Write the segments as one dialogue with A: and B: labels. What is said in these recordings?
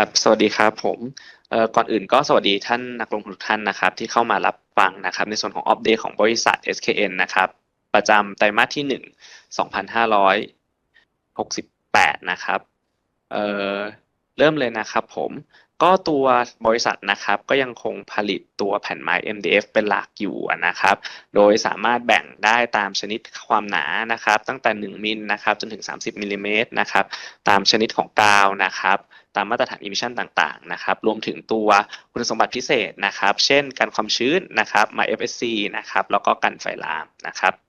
A: ครับ สวัสดีครับผมก่อนอื่นก็สวัสดีท่านนักลงทุนทุกท่านนะครับ ที่เข้ามารับฟังนะครับ ในส่วนของอัปเดตของบริษัท SKN นะครับ ประจำไตรมาสที่หนึ่งสองพันห้าร้อยหกสิบแปดนะครับ เริ่มเลยนะครับผมก็ตัวบริษัทนะครับก็ยังคงผลิตตัวแผ่นไม้ MDF เป็นหลักอยู่นะครับ โดยสามารถแบ่งได้ตามชนิดความหนานะครับ ตั้งแต่ 1 มิลนะครับจนถึง 30มิลลิเมตรนะครับตามชนิดของกาวนะครับตามมาตรฐาน emission ต่างๆนะครับรวมถึงตัวคุณสมบัติพิเศษนะครับ เช่นกันความชื้นนะครับมา FSC นะครับแล้วก็กันไฟลามนะครับ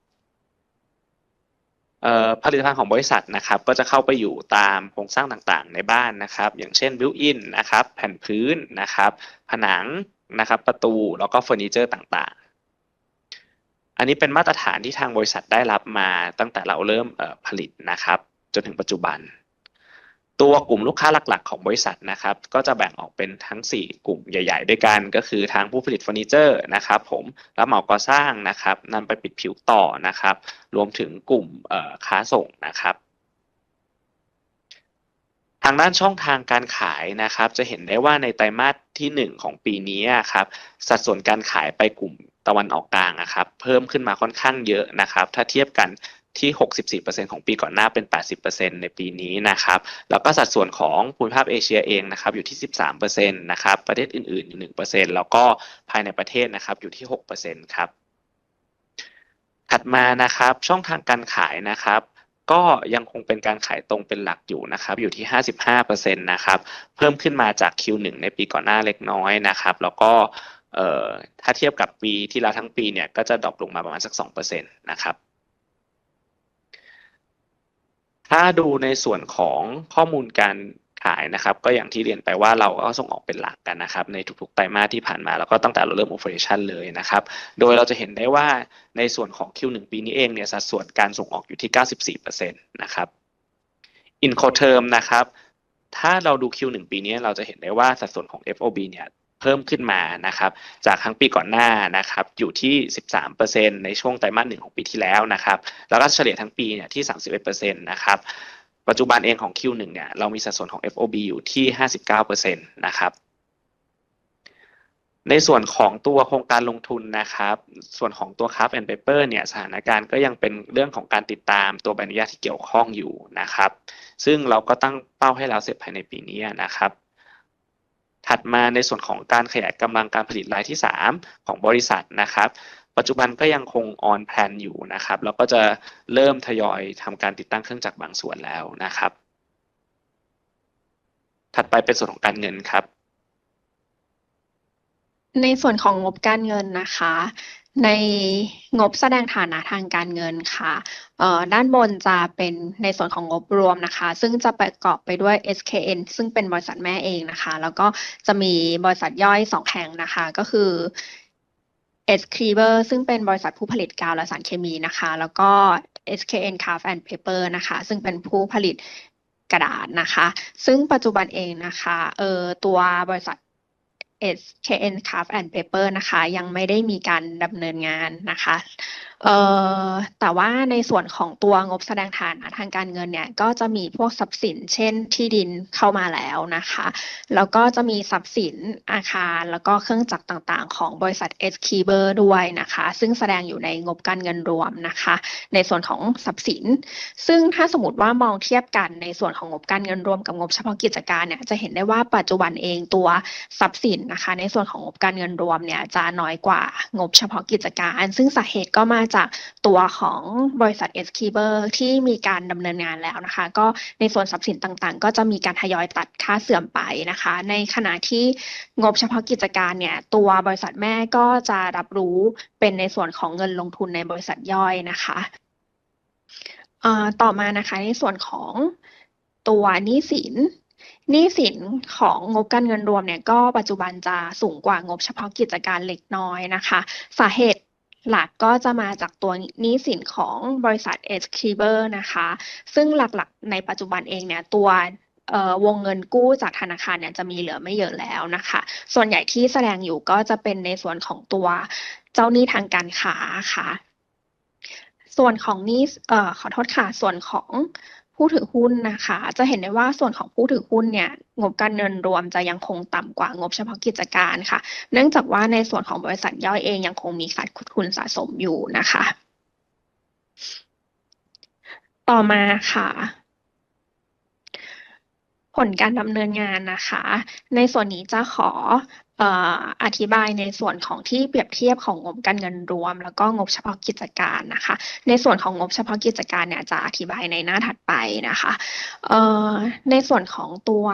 A: ผลิตภัณฑ์ของบริษัทนะครับก็จะเข้าไปอยู่ตามโครงสร้างต่างๆ ในบ้านนะครับ อย่างเช่นบิวอินนะครับแผ่นพื้นนะครับ ผนังนะครับประตูแล้วก็เฟอร์นิเจอร์ต่างๆ อันนี้เป็นมาตรฐานที่ทางบริษัทได้รับมาตั้งแต่เราเริ่มผลิตนะครับ จนถึงปัจจุบัน ตัวกลุ่มลูกค้าหลักๆ ของบริษัทนะครับ ก็จะแบ่งออกเป็นทั้ง 4 กลุ่มใหญ่ ๆ ด้วยกัน ก็คือทางผู้ผลิตเฟอร์นิเจอร์นะครับผมรับเหมาก่อสร้างนะครับนำไปปิดผิวต่อนะครับ รวมถึงกลุ่มค้าส่งนะครับ ทางด้านช่องทางการขายนะครับ จะเห็นได้ว่าในไตรมาสที่ 1 ของปีนี้ครับสัดส่วนการขายไปกลุ่มตะวันออกกลางนะครับ เพิ่มขึ้นมาค่อนข้างเยอะนะครับ ถ้าเทียบกัน ที่ 64%ของปีก่อนหน้าเป็น 80%ในปีนี้นะครับแล้วก็สัดส่วนของภูมิภาคเอเชียเองนะครับอยู่ที่ 13%นะครับประเทศอื่นๆอยู่1%แล้วก็ภายในประเทศนะครับอยู่ที่ 6%ครับถัดมานะครับช่องทางการขายนะครับก็ยังคงเป็นการขายตรงเป็นหลักอยู่นะครับอยู่ที่ 55%นะครับเพิ่มขึ้นมาจาก Q1 ในปีก่อนหน้าเล็กน้อยนะครับ แล้วก็ถ้าเทียบกับปีที่แล้วทั้งปีเนี่ยก็จะดรอปลงมาประมาณสัก 2%นะครับ ถ้าดูในส่วนของข้อมูลการขายนะครับ ก็อย่างที่เรียนไปว่าเราก็ส่งออกเป็นหลักกันนะครับ ในทุกๆไตรมาสที่ผ่านมา แล้วก็ตั้งแต่เราเริ่มโอเปอเรชันเลยนะครับ โดยเราจะเห็นได้ว่าในส่วนของ Q1 ปีนี้เองเนี่ยสัดส่วนการส่งออกอยู่ที่ 94%นะครับอินโคเทอร์มนะครับถ้าเราดู Q1 ปีนี้เราจะเห็นได้ว่าสัดส่วนของ FOB เนี่ย เพิ่มขึ้นมานะครับจากครั้งปีก่อนหน้านะครับอยู่ที่ 13%ในช่วงไตรมาสหนึ่งของปีที่แล้วนะครับแล้วก็เฉลี่ยทั้งปีเนี่ยที่ 31%นะครับปัจจุบันเองของ Q1 เนี่ยเรามีสัดส่วนของ FOB อยู่ที่ 59%นะครับในส่วนของตัวโครงการลงทุนนะครับ ส่วนของตัว Craft and Paper เนี่ยสถานการณ์ก็ยังเป็นเรื่องของการติดตามตัวใบอนุญาตที่เกี่ยวข้องอยู่นะครับ ซึ่งเราก็ตั้งเป้าให้แล้วเสร็จภายในปีนี้นะครับ ถัดมาในส่วนของการขยายกำลังการผลิตรายที่ 3 ของบริษัทนะครับ ปัจจุบันก็ยังคงออนแพลนอยู่นะครับแล้วก็จะเริ่มทยอยทำการติดตั้งเครื่องจักรบางส่วนแล้วนะครับ ถัดไปเป็นส่วนของการเงินครับ
B: ในส่วนของงบการเงินนะคะ ในงบแสดงฐานะทางการเงินค่ะด้านบนจะเป็นในส่วนของงบรวมนะคะ ซึ่งจะประกอบไปด้วย SKN ซึ่งเป็นบริษัทแม่เองนะคะ แล้วก็จะมีบริษัทย่อยสองแห่งนะคะ ก็คือ S c r e v e r ซึ่งเป็นบริษัทผู้ผลิตกาวและสารเคมีนะคะ แล้วก็ SKN Craft and Paper นะคะ ซึ่งเป็นผู้ผลิตกระดาษนะคะ ซึ่งปัจจุบันเองนะคะเออตัวบริษัท SKN Craft and Paper นะคะ ยังไม่ได้มีการดำเนินงานนะคะเอ่อแต่ว่าในส่วนของตัวงบแสดงฐานะทางการเงินเนี่ยก็จะมีพวกทรัพย์สิน เช่นที่ดินเข้ามาแล้วนะคะ แล้วก็จะมีทรัพย์สินอาคาร แล้วก็เครื่องจักรต่างๆ ของบริษัท S k e b e r ด้วยนะคะ ซึ่งแสดงอยู่ในงบการเงินรวมนะคะ ในส่วนของทรัพย์สิน ซึ่งถ้าสมมติว่ามองเทียบกันในส่วนของงบการเงินรวมกับงบเฉพาะกิจการเนี่ยจะเห็นได้ว่าปัจจุบันเองตัวทรัพย์สินนะคะ ในส่วนของงบการเงินรวมเนี่ยจะน้อยกว่างบเฉพาะกิจการ ซึ่งสาเหตุก็มาจากตัวของบริษัท s k e b e r ที่มีการดำเนินงานแล้วนะคะ ก็ในส่วนทรัพย์สินต่างๆ ก็จะมีการทยอยตัดค่าเสื่อมไปนะคะ ในขณะที่งบเฉพาะกิจการเนี่ย ตัวบริษัทแม่ก็จะรับรู้เป็นในส่วนของเงินลงทุนในบริษัทย่อยนะคะต่อมานะคะในส่วนของตัวหนี้สินหนี้สินของงบการเงินรวมเนี่ยก็ปัจจุบันจะสูงกว่างบเฉพาะกิจการเล็กน้อยนะคะ สาเหตุ หลักก็จะมาจากตัวนี้สินของบริษัท s c r e v e r นะคะ ซึ่งหลักๆในปัจจุบันเองเนี่ยตัววงเงินกู้จากธนาคารเนี่ยจะมีเหลือไม่เยอะแล้วนะคะ ส่วนใหญ่ที่แสดงอยู่ก็จะเป็นในส่วนของตัวเจ้าหนี้ทางการค้าค่ะ ส่วนของนี้ขอโทษค่ะ ส่วนของ ผู้ถือหุ้นนะคะ จะเห็นได้ว่าส่วนของผู้ถือหุ้นเนี่ยงบการเงินรวมจะยังคงต่ำกว่างบเฉพาะกิจการค่ะ เนื่องจากว่าในส่วนของบริษัทย่อยเองยังคงมีขาดทุนสะสมอยู่นะคะ ต่อมาค่ะผลการดำเนินงานนะคะ ในส่วนนี้จะขอ อธิบายในส่วนของที่เปรียบเทียบของงบการเงินรวม แล้วก็งบเฉพาะกิจการนะคะ ในส่วนของงบเฉพาะกิจการเนี่ยจะอธิบายในหน้าถัดไปนะคะในส่วนของตัว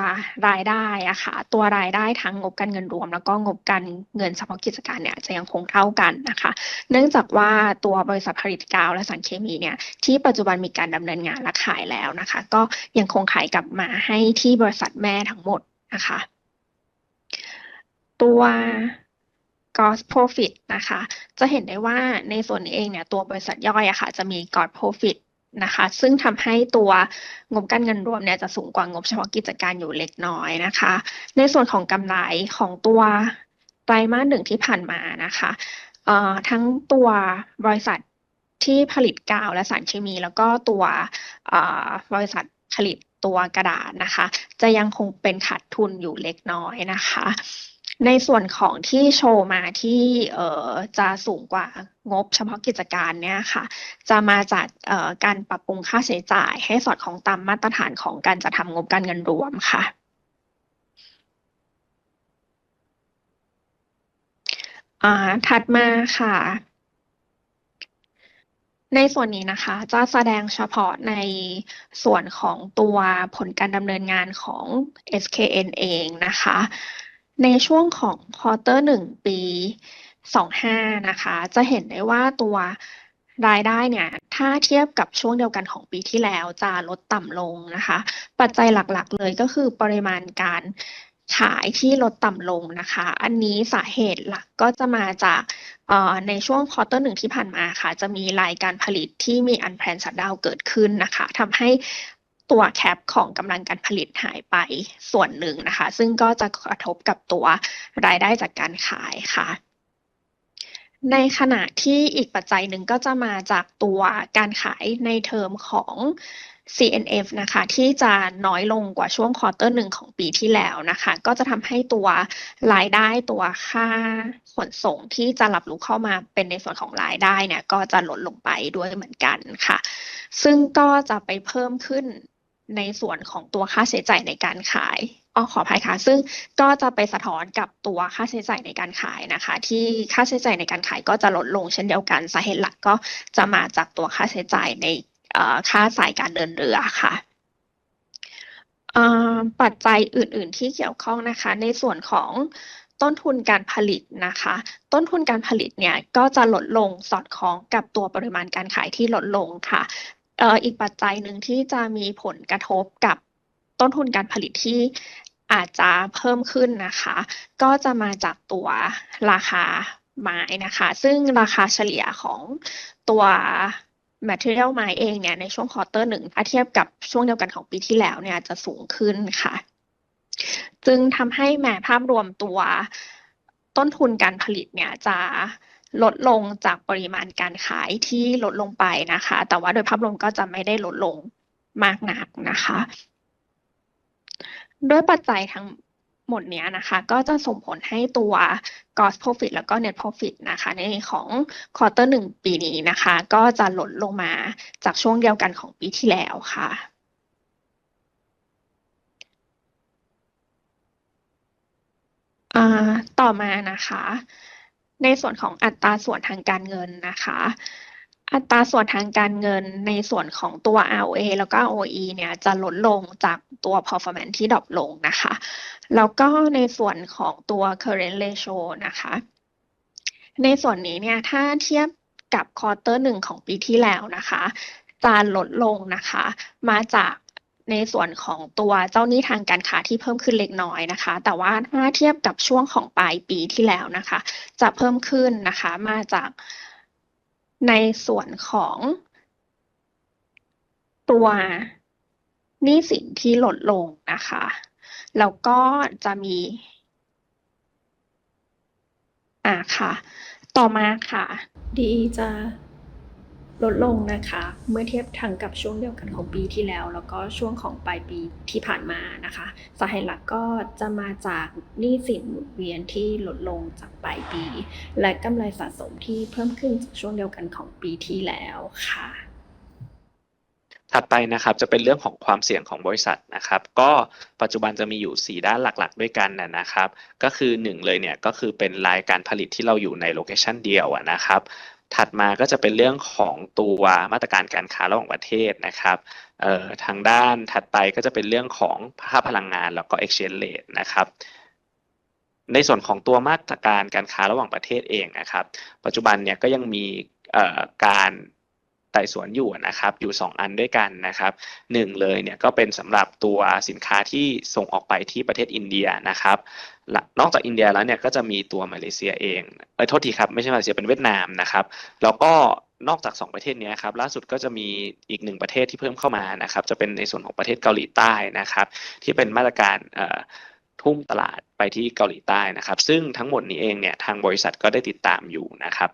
B: รายได้อะค่ะตัวรายได้ทั้งงบการเงินรวม แล้วก็งบการเงินเฉพาะกิจการเนี่ยจะยังคงเท่ากันนะคะ เนื่องจากว่าตัวบริษัทผลิตกาวและสารเคมีเนี่ยที่ปัจจุบันมีการดำเนินงานและขายแล้วนะคะ ก็ยังคงขายกลับมาให้ที่บริษัทแม่ทั้งหมดนะคะ ตัว gross profit นะคะ จะเห็นได้ว่าในส่วนเองเนี่ยตัวบริษัทย่อยอะค่ะ จะมี gross profit นะคะ ซึ่งทำให้ตัวงบการเงินรวมเนี่ยจะสูงกว่างบเฉพาะกิจการอยู่เล็กน้อยนะคะ ในส่วนของกำไรของตัวไตรมาสหนึ่งที่ผ่านมานะคะทั้งตัวบริษัทที่ผลิตกาวและสารเคมี แล้วก็ตัวบริษัทผลิตตัวกระดาษนะคะ จะยังคงเป็นขาดทุนอยู่เล็กน้อยนะคะ ในส่วนของที่โชว์มาที่เอ่อจะสูงกว่างบเฉพาะกิจการเนี่ยค่ะ จะมาจากเอ่อการปรับปรุงค่าใช้จ่าย ให้สอดคล้องตามมาตรฐานของการจัดทำงบการเงินรวมค่ะอ่าถัดมาค่ะ ในส่วนนี้นะคะ จะแสดงเฉพาะในส่วนของตัวผลการดำเนินงานของ SKN เองนะคะ ในช่วงของควอเตอร์หนึ่งปีสองห้านะคะ จะเห็นได้ว่าตัวรายได้เนี่ย ถ้าเทียบกับช่วงเดียวกันของปีที่แล้วจะลดต่ำลงนะคะ ปัจจัยหลักๆเลยก็คือปริมาณการขายที่ลดต่ำลงนะคะ อันนี้สาเหตุหลักก็จะมาจากในช่วงควอเตอร์หนึ่งที่ผ่านมาค่ะ จะมีรายการผลิตที่มีอันแพลนชัดดาวเกิดขึ้นนะคะทำให้ ตัวแคปของกำลังการผลิตหายไปส่วนหนึ่งนะคะ ซึ่งก็จะกระทบกับตัวรายได้จากการขายค่ะ ในขณะที่อีกปัจจัยหนึ่งก็จะมาจากตัวการขายในเทอมของ CNF นะคะ ที่จะน้อยลงกว่าช่วงควอเตอร์หนึ่งของปีที่แล้วนะคะ ก็จะทำให้ตัวรายได้ตัวค่าขนส่งที่จะรับรู้เข้ามาเป็นในส่วนของรายได้เนี่ย ก็จะลดลงไปด้วยเหมือนกันค่ะ ซึ่งก็จะไปเพิ่มขึ้น ในส่วนของตัวค่าใช้จ่ายในการขายอ๋อขออภัยค่ะ ซึ่งก็จะไปสะท้อนกับตัวค่าใช้จ่ายในการขายนะคะ ที่ค่าใช้จ่ายในการขายก็จะลดลงเช่นเดียวกันสาเหตุหลักก็จะมาจากตัวค่าใช้จ่ายในค่าสายการเดินเรือค่ะปัจจัยอื่น ๆ ที่เกี่ยวข้องนะคะ ในส่วนของต้นทุนการผลิตนะคะ ต้นทุนการผลิตเนี่ยก็จะลดลงสอดคล้องกับตัวปริมาณการขายที่ลดลงค่ะ เอ่ออีกปัจจัยหนึ่งที่จะมีผลกระทบกับต้นทุนการผลิตที่อาจจะเพิ่มขึ้นนะคะ ก็จะมาจากตัวราคาไม้นะคะ ซึ่งราคาเฉลี่ยของตัว material ไม้เองเนี่ยในช่วงควอเตอร์หนึ่งถ้าเทียบกับช่วงเดียวกันของปีที่แล้วเนี่ยจะสูงขึ้นค่ะ จึงทำให้แม้ภาพรวมตัวต้นทุนการผลิตเนี่ยจะ ลดลงจากปริมาณการขายที่ลดลงไปนะคะ แต่ว่าโดยภาพรวมก็จะไม่ได้ลดลงมากนักนะคะ ด้วยปัจจัยทั้งหมดเนี้ยนะคะ ก็จะส่งผลให้ตัว gross profit แล้วก็ net profit นะคะ ในของควอเตอร์หนึ่งปีนี้นะคะ ก็จะลดลงมาจากช่วงเดียวกันของปีที่แล้วค่ะต่อมานะคะ ในส่วนของอัตราส่วนทางการเงินนะคะ อัตราส่วนทางการเงินในส่วนของตัว ROA แล้วก็ ROE เนี่ยจะลดลงจากตัว performance ที่ดรอปลงนะคะ แล้วก็ในส่วนของตัว current ratio นะคะ ในส่วนนี้เนี่ยถ้าเทียบกับควอเตอร์หนึ่งของปีที่แล้วนะคะจะลดลงนะคะ มาจาก ในส่วนของตัวเจ้าหนี้ทางการค้าที่เพิ่มขึ้นเล็กน้อยนะคะ แต่ว่าถ้าเทียบกับช่วงของปลายปีที่แล้วนะคะ จะเพิ่มขึ้นนะคะมาจากในส่วนของตัวหนี้สินที่ลดลงนะคะ แล้วก็จะมีอ่าค่ะ ต่อมาค่ะ
C: ดีจะ ลดลงนะคะ เมื่อเทียบทั้งกับช่วงเดียวกันของปีที่แล้ว แล้วก็ช่วงของปลายปีที่ผ่านมานะคะสาเหตุหลักก็จะมาจากหนี้สินหมุนเวียนที่ลดลงจากปลายปี และกำไรสะสมที่เพิ่มขึ้นจากช่วงเดียวกันของปีที่แล้วค่ะ
A: ถัดไปนะครับจะเป็นเรื่องของความเสี่ยงของบริษัทนะครับ ก็ปัจจุบันจะมีอยู่ 4 ด้านหลักๆ ด้วยกันนะครับ ก็คือ 1 เลยเนี่ยก็คือเป็นรายการผลิตที่เราอยู่ในโลเคชันเดียวนะครับ ถัดมาก็จะเป็นเรื่องของตัวมาตรการการค้าระหว่างประเทศนะครับเอ่อทางด้านถัดไปก็จะเป็นเรื่องของค่าพลังงานแล้วก็ exchange rate นะครับในส่วนของตัวมาตรการการค้าระหว่างประเทศเองนะครับ ปัจจุบันเนี่ยก็ยังมีเอ่อการ ไต่สวนอยู่นะครับ อยู่ 2 อันด้วยกันนะครับหนึ่งเลยเนี่ยก็เป็นสำหรับตัวสินค้าที่ส่งออกไปที่ประเทศอินเดียนะครับและนอกจากอินเดียแล้วเนี่ยก็จะมีตัวมาเลเซียเองเออโทษทีครับไม่ใช่มาเลเซียเป็นเวียดนามนะครับ แล้วก็นอกจาก 2 ประเทศนี้ครับล่าสุดก็จะมีอีกหนึ่งประเทศที่เพิ่มเข้ามานะครับ จะเป็นในส่วนของประเทศเกาหลีใต้นะครับ ที่เป็นมาตรการทุ่มตลาดไปที่เกาหลีใต้นะครับ ซึ่งทั้งหมดนี้เองเนี่ยทางบริษัทก็ได้ติดตามอยู่นะครับ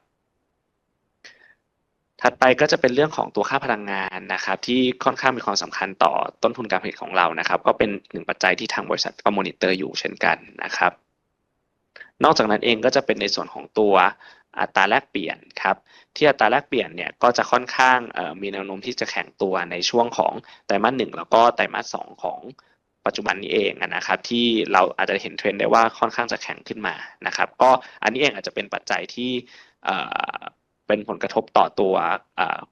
A: ถัดไปก็จะเป็นเรื่องของตัวค่าพลังงานนะครับ ที่ค่อนข้างมีความสำคัญต่อต้นทุนการผลิตของเรานะครับ ก็เป็นหนึ่งปัจจัยที่ทางบริษัทก็มอนิเตอร์อยู่เช่นกันนะครับ นอกจากนั้นเองก็จะเป็นในส่วนของตัวอัตราแลกเปลี่ยนครับ ที่อัตราแลกเปลี่ยนเนี่ยก็จะค่อนข้างมีแนวโน้มที่จะแข็งตัวในช่วงของไตรมาสหนึ่งแล้วก็ไตรมาสสองของปัจจุบันนี้เองนะครับ ที่เราอาจจะเห็นเทรนด์ได้ว่าค่อนข้างจะแข็งขึ้นมานะครับ ก็อันนี้เองอาจจะเป็นปัจจัยที่ เป็นผลกระทบต่อตัว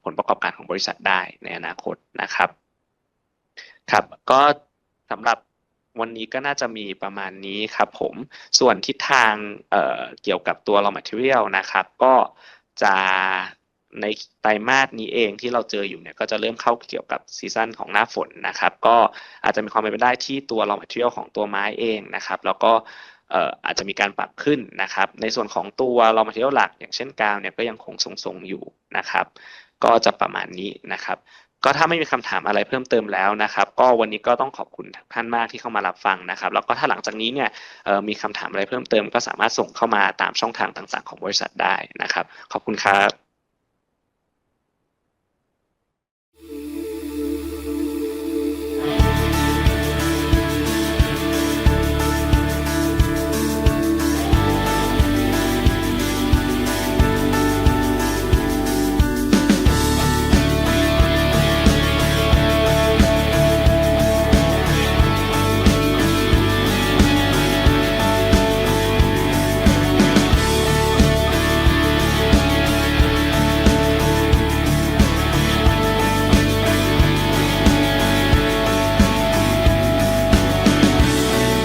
A: ผลประกอบการของบริษัทได้ในอนาคตนะครับครับก็สำหรับวันนี้ก็น่าจะมีประมาณนี้ครับผมส่วนทิศทางเเกี่ยวกับตัว raw material นะครับ ก็จะในไตรมาสนี้เองที่เราเจออยู่เนี่ยก็จะเริ่มเข้าเกี่ยวกับซีซั่นของหน้าฝนนะครับ ก็อาจจะมีความเป็นไปได้ที่ตัว raw material ของตัวไม้เองนะครับ แล้วก็ อาจจะมีการปรับขึ้นนะครับ ในส่วนของตัว raw material หลัก อย่างเช่นกาวเนี่ยก็ยังคงทรงๆอยู่นะครับ ก็จะประมาณนี้นะครับ ก็ถ้าไม่มีคำถามอะไรเพิ่มเติมแล้วนะครับ ก็วันนี้ก็ต้องขอบคุณท่านมากที่เข้ามารับฟังนะครับ แล้วก็ถ้าหลังจากนี้เนี่ยมีคำถามอะไรเพิ่มเติม ก็สามารถส่งเข้ามาตามช่องทางต่างๆ ของบริษัทได้นะครับ ขอบคุณครับ